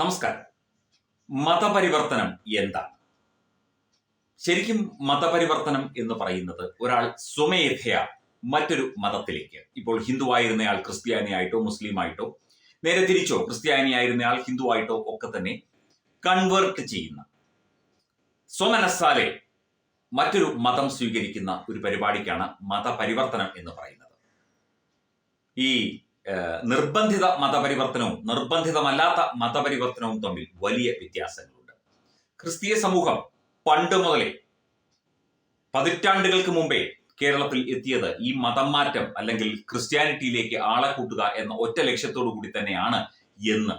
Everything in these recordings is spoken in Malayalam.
നമസ്കാരം. മതപരിവർത്തനം എന്താ? ശരിക്കും മതപരിവർത്തനം എന്ന് പറയുന്നത് ഒരാൾ സ്വമേധയാ മറ്റൊരു മതത്തിലേക്ക്. ഇപ്പോൾ ഹിന്ദു ആയിരുന്നയാൾ ക്രിസ്ത്യാനിയായിട്ടോ മുസ്ലിമായിട്ടോ നേരെ തിരിച്ചോ ക്രിസ്ത്യാനിയായിരുന്നയാൾ ഹിന്ദു ആയിട്ടോ ഒക്കെ തന്നെ കൺവേർട്ട് ചെയ്യുന്ന സ്വമനസ്സാലെ മറ്റൊരു മതം സ്വീകരിക്കുന്ന ഒരു പരിപാടിക്കാണ് മതപരിവർത്തനം എന്ന് പറയുന്നത്. ഈ നിർബന്ധിത മതപരിവർത്തനവും നിർബന്ധിതമല്ലാത്ത മതപരിവർത്തനവും തമ്മിൽ വലിയ വ്യത്യാസങ്ങളുണ്ട്. ക്രിസ്തീയ സമൂഹം പണ്ട് മുതലേ പതിറ്റാണ്ടുകൾക്ക് മുമ്പേ കേരളത്തിൽ എത്തിയത് ഈ മതം മാറ്റം അല്ലെങ്കിൽ ക്രിസ്ത്യാനിറ്റിയിലേക്ക് ആളെ കൂട്ടുക എന്ന ഒറ്റ ലക്ഷ്യത്തോടു കൂടി തന്നെയാണ് എന്ന്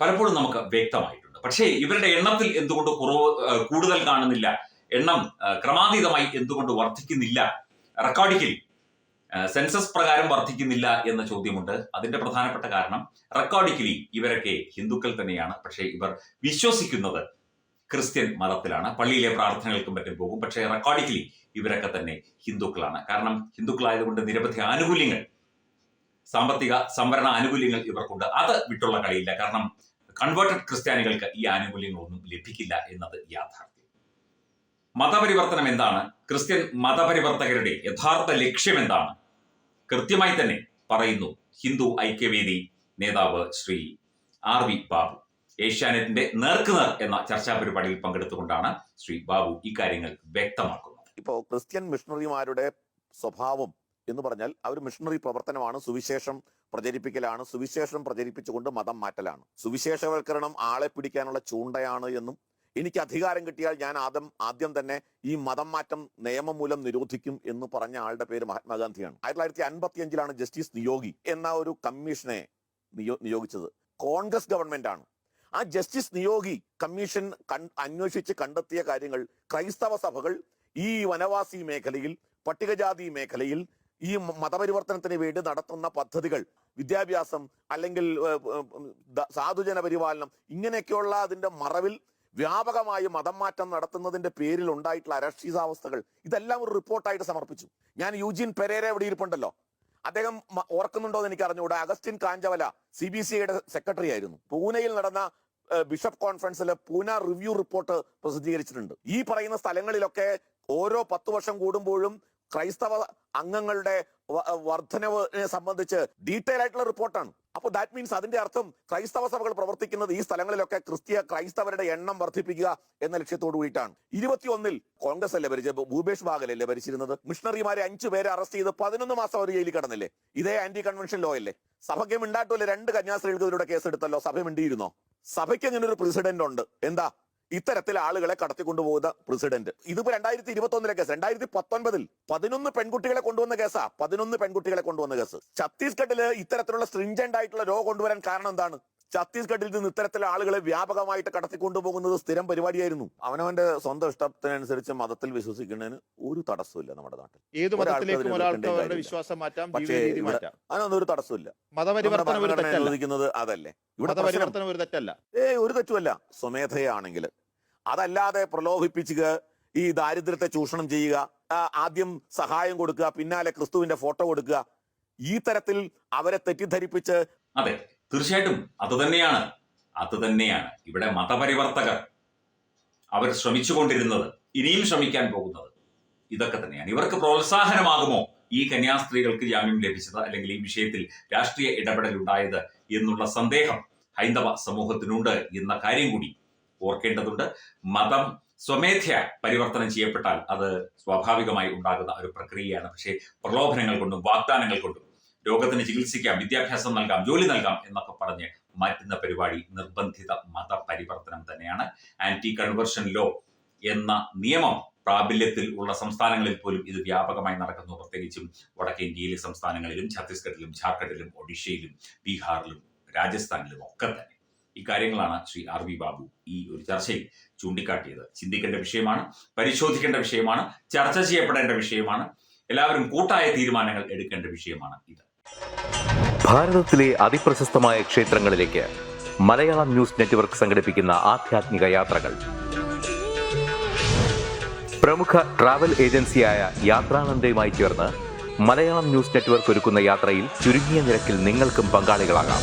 പലപ്പോഴും നമുക്ക് വ്യക്തമായിട്ടുണ്ട്. പക്ഷേ ഇവരുടെ എണ്ണത്തിൽ എന്തുകൊണ്ട് കുറവ് കൂടുതൽ കാണുന്നില്ല എണ്ണം ക്രമാതീതമായി എന്തുകൊണ്ട് വർദ്ധിക്കുന്നില്ല റെക്കോർഡിക്കലി സെൻസസ് പ്രകാരം വർദ്ധിക്കുന്നില്ല എന്ന ചോദ്യമുണ്ട്. അതിന്റെ പ്രധാനപ്പെട്ട കാരണം റെക്കോർഡിക്കലി ഇവരൊക്കെ ഹിന്ദുക്കൾ തന്നെയാണ്. പക്ഷേ ഇവർ വിശ്വസിക്കുന്നത് ക്രിസ്ത്യൻ മതത്തിലാണ്. പള്ളിയിലെ പ്രാർത്ഥനകൾക്കും മറ്റും പോകും. പക്ഷേ റെക്കോർഡിക്കലി ഇവരൊക്കെ തന്നെ ഹിന്ദുക്കളാണ്. കാരണം ഹിന്ദുക്കളായതുകൊണ്ട് നിരവധി ആനുകൂല്യങ്ങൾ സാമ്പത്തിക സംവരണ ആനുകൂല്യങ്ങൾ ഇവർക്കുണ്ട്. അത് വിട്ടുള്ള കളിയില്ല. കാരണം കൺവേർട്ടഡ് ക്രിസ്ത്യാനികൾക്ക് ഈ ആനുകൂല്യങ്ങളൊന്നും ലഭിക്കില്ല എന്നത് യാഥാർത്ഥ്യം. മതപരിവർത്തനം എന്താണ്? ക്രിസ്ത്യൻ മതപരിവർത്തകരുടെ യഥാർത്ഥ ലക്ഷ്യം എന്താണ്? കൃത്യമായി തന്നെ പറയുന്നു ഹിന്ദു ഐക്യവേദി നേതാവ് ശ്രീ ആർ വി ബാബു. ഏഷ്യാനെറ്റിന്റെ നേർക്കുനേർ എന്ന ചർച്ചാ പരിപാടിയിൽ പങ്കെടുത്തുകൊണ്ടാണ് ശ്രീ ബാബു ഇക്കാര്യങ്ങൾ വ്യക്തമാക്കുന്നത്. ഇപ്പോ ക്രിസ്ത്യൻ മിഷണറിമാരുടെ സ്വഭാവം എന്ന് പറഞ്ഞാൽ അവർ മിഷണറി പ്രവർത്തനമാണ് സുവിശേഷം പ്രചരിപ്പിക്കലാണ് സുവിശേഷം പ്രചരിപ്പിച്ചുകൊണ്ട് മതം മാറ്റലാണ്. സുവിശേഷവൽക്കരണം ആളെ പിടിക്കാനുള്ള ചൂണ്ടയാണ് എന്നും എനിക്ക് അധികാരം കിട്ടിയാൽ ഞാൻ ആദ്യം ആദ്യം തന്നെ ഈ മതം മാറ്റം നിയമം മൂലം നിരോധിക്കും എന്ന് പറഞ്ഞ ആളുടെ പേര് മഹാത്മാഗാന്ധിയാണ്. ആയിരത്തി തൊള്ളായിരത്തി അൻപത്തി അഞ്ചിലാണ് ജസ്റ്റിസ് നിയോഗി എന്ന ഒരു കമ്മീഷനെ നിയോ നിയോഗിച്ചത്. കോൺഗ്രസ് ഗവൺമെന്റ് ആണ് ആ ജസ്റ്റിസ് നിയോഗി കമ്മീഷൻ അന്വേഷിച്ച് കണ്ടെത്തിയ കാര്യങ്ങൾ ക്രൈസ്തവ സഭകൾ ഈ വനവാസി മേഖലയിൽ പട്ടികജാതി മേഖലയിൽ ഈ മതപരിവർത്തനത്തിന് വേണ്ടി നടത്തുന്ന പദ്ധതികൾ വിദ്യാഭ്യാസം അല്ലെങ്കിൽ സാധുജന പരിപാലനം ഇങ്ങനെയൊക്കെയുള്ള അതിന്റെ മറവിൽ വ്യാപകമായി മതം മാറ്റം നടത്തുന്നതിന്റെ പേരിൽ ഉണ്ടായിട്ടുള്ള അരക്ഷിതാവസ്ഥകൾ ഇതെല്ലാം ഒരു റിപ്പോർട്ടായിട്ട് സമർപ്പിച്ചു. ഞാൻ യൂജിൻ പെരേര ഇവിടെ ഇരിപ്പുണ്ടല്ലോ? അദ്ദേഹം ഓർക്കുന്നുണ്ടോ എന്ന് എനിക്ക് അറിഞ്ഞുകൂടെ. Augustine Kanjavala C B C ഐയുടെ സെക്രട്ടറി ആയിരുന്നു. പൂനെയിൽ നടന്ന ബിഷപ്പ് കോൺഫറൻസിൽ പൂന റിവ്യൂ റിപ്പോർട്ട് പ്രസിദ്ധീകരിച്ചിട്ടുണ്ട്. ഈ പറയുന്ന സ്ഥലങ്ങളിലൊക്കെ ഓരോ പത്ത് വർഷം കൂടുമ്പോഴും ക്രൈസ്തവ അംഗങ്ങളുടെ വർധനവിനെ സംബന്ധിച്ച് ഡീറ്റെയിൽ ആയിട്ടുള്ള റിപ്പോർട്ടാണ്. അപ്പൊ ദാറ്റ് മീൻസ് അതിന്റെ അർത്ഥം ക്രൈസ്തവ സഭകൾ പ്രവർത്തിക്കുന്നത് ഈ സ്ഥലങ്ങളിലൊക്കെ ക്രിസ്തീയ ക്രൈസ്തവരുടെ എണ്ണം വർദ്ധിപ്പിക്കുക എന്ന ലക്ഷ്യത്തോടു കൂടിയിട്ടാണ്. ഇരുപത്തിയൊന്നിൽ കോൺഗ്രസ് അല്ലേ ഭരിച്ചത്? ഭൂപേഷ് ബാഗലല്ലേ ഭരിച്ചിരുന്നത്? മിഷണറിമാരെ അഞ്ചു പേരെ അറസ്റ്റ് ചെയ്ത് പതിനൊന്ന് മാസം അവർ ജയിലിൽ കിടന്നില്ലേ? ഇതേ ആന്റി കൺവെൻഷൻ ലോ അല്ലേ? സഭയ്ക്ക് മിണ്ടാട്ടില്ല രണ്ട് കന്യാസ്ത്രീകൾക്ക് ഇതിലൂടെ കേസെടുത്തല്ലോ? സഭ മിണ്ടിയിരുന്നോ? സഭയ്ക്ക് അങ്ങനെ ഒരു പ്രസിഡന്റ് ഉണ്ട്. എന്താ? ഇത്തരത്തിൽ ആളുകളെ കടത്തിക്കൊണ്ടുപോകുന്ന പ്രസിഡന്റ്. ഇതിപ്പോ രണ്ടായിരത്തി ഇരുപത്തി ഒന്നിലെ കേസ്. രണ്ടായിരത്തി പത്തൊൻപതിൽ പതിനൊന്ന് പെൺകുട്ടികളെ കൊണ്ടുവന്ന കേസാ. പതിനൊന്ന് പെൺകുട്ടികളെ കൊണ്ടുവന്ന കേസ്. ഛത്തീസ്ഗഡിൽ ഇത്തരത്തിലുള്ള സ്ട്രിഞ്ചന്റ് ആയിട്ടുള്ള ലോ കൊണ്ടുവരാൻ കാരണം എന്താണ്? ഛത്തീസ്ഗഡിൽ നിന്ന് ഇത്തരത്തിലെ ആളുകളെ വ്യാപകമായിട്ട് കടത്തിക്കൊണ്ടുപോകുന്നത് സ്ഥിരം പരിപാടിയായിരുന്നു. അവനവന്റെ സ്വന്തം ഇഷ്ടത്തിനനുസരിച്ച് മതത്തിൽ വിശ്വസിക്കുന്നതിന് ഒരു തടസ്സമില്ല നമ്മുടെ നാട്ടിൽ. ഏത് മതത്തിലേക്കും ഒരാൾക്ക്. വിശ്വാസം മാറ്റാം പക്ഷേ അതിനൊന്നും ഒരു തടസ്സമില്ല മതപരിവർത്തനം അനുവദിക്കുന്നത് അതല്ലേ. ഇവിടെ മതപരിവർത്തനം ഒരു തെറ്റല്ല. ഏ ഒരു തെറ്റുമല്ല. സ്വമേധയാണെങ്കിൽ. അതല്ലാതെ പ്രലോഭിപ്പിച്ച് ഈ ദാരിദ്ര്യത്തെ ചൂഷണം ചെയ്യുക ആദ്യം സഹായം കൊടുക്കുക പിന്നാലെ ക്രിസ്തുവിന്റെ ഫോട്ടോ കൊടുക്കുക ഈ തരത്തിൽ അവരെ തെറ്റിദ്ധരിപ്പിച്ച് അതെ തീർച്ചയായിട്ടും അത് തന്നെയാണ് അത് തന്നെയാണ് ഇവിടെ മതപരിവർത്തകർ അവർ ശ്രമിച്ചുകൊണ്ടിരുന്നത് ഇനിയും ശ്രമിക്കാൻ പോകുന്നത്. ഇതൊക്കെ തന്നെയാണ്. ഇവർക്ക് പ്രോത്സാഹനമാകുമോ ഈ കന്യാസ്ത്രീകൾക്ക് ജാമ്യം ലഭിച്ചത് അല്ലെങ്കിൽ ഈ വിഷയത്തിൽ രാഷ്ട്രീയ ഇടപെടൽ ഉണ്ടായത് എന്നുള്ള സന്ദേഹം ഹൈന്ദവ സമൂഹത്തിനുണ്ട് എന്ന കാര്യം കൂടി ഓർക്കേണ്ടതുണ്ട്. മതം സ്വമേധ്യ പരിവർത്തനം ചെയ്യപ്പെട്ടാൽ അത് സ്വാഭാവികമായി ഉണ്ടാകുന്ന ഒരു പ്രക്രിയയാണ്. പക്ഷേ പ്രലോഭനങ്ങൾ കൊണ്ടും വാഗ്ദാനങ്ങൾ കൊണ്ടും രോഗത്തിന് ചികിത്സിക്കാം വിദ്യാഭ്യാസം നൽകാം ജോലി നൽകാം എന്നൊക്കെ പറഞ്ഞ് മാറ്റുന്ന പരിപാടി നിർബന്ധിത മതപരിവർത്തനം തന്നെയാണ്. ആന്റി കൺവേർഷൻ ലോ എന്ന നിയമം പ്രാബല്യത്തിൽ ഉള്ള സംസ്ഥാനങ്ങളിൽ പോലും ഇത് വ്യാപകമായി നടക്കുന്നു. പ്രത്യേകിച്ചും വടക്കേ ഇന്ത്യയിലെ സംസ്ഥാനങ്ങളിലും ഛത്തീസ്ഗഡിലും ഝാർഖണ്ഡിലും ഒഡീഷയിലും ബീഹാറിലും രാജസ്ഥാനിലും ഒക്കെ തന്നെ. ഇക്കാര്യങ്ങളാണ് ശ്രീ ആർ വി ബാബു ഈ ഒരു ചർച്ചയിൽ ചൂണ്ടിക്കാട്ടിയത്. ചിന്തിക്കേണ്ട വിഷയമാണ് പരിശോധിക്കേണ്ട വിഷയമാണ് ചർച്ച ചെയ്യപ്പെടേണ്ട വിഷയമാണ് എല്ലാവരും കൂട്ടായ തീരുമാനങ്ങൾ എടുക്കേണ്ട വിഷയമാണ് ഇത്. ഭാരതത്തിലെ അതിപ്രശസ്തമായ ക്ഷേത്രങ്ങളിലേക്ക് മലയാളം ന്യൂസ് നെറ്റ്വർക്ക് സംഘടിപ്പിക്കുന്ന ആധ്യാത്മിക യാത്രകൾ. പ്രമുഖ ട്രാവൽ ഏജൻസിയായ യാത്രാനന്ദയുമായി ചേർന്ന് മലയാളം ന്യൂസ് നെറ്റ്വർക്ക് ഒരുക്കുന്ന യാത്രയിൽ ചുരുങ്ങിയ നിരക്കിൽ നിങ്ങൾക്കും പങ്കാളികളാകാം.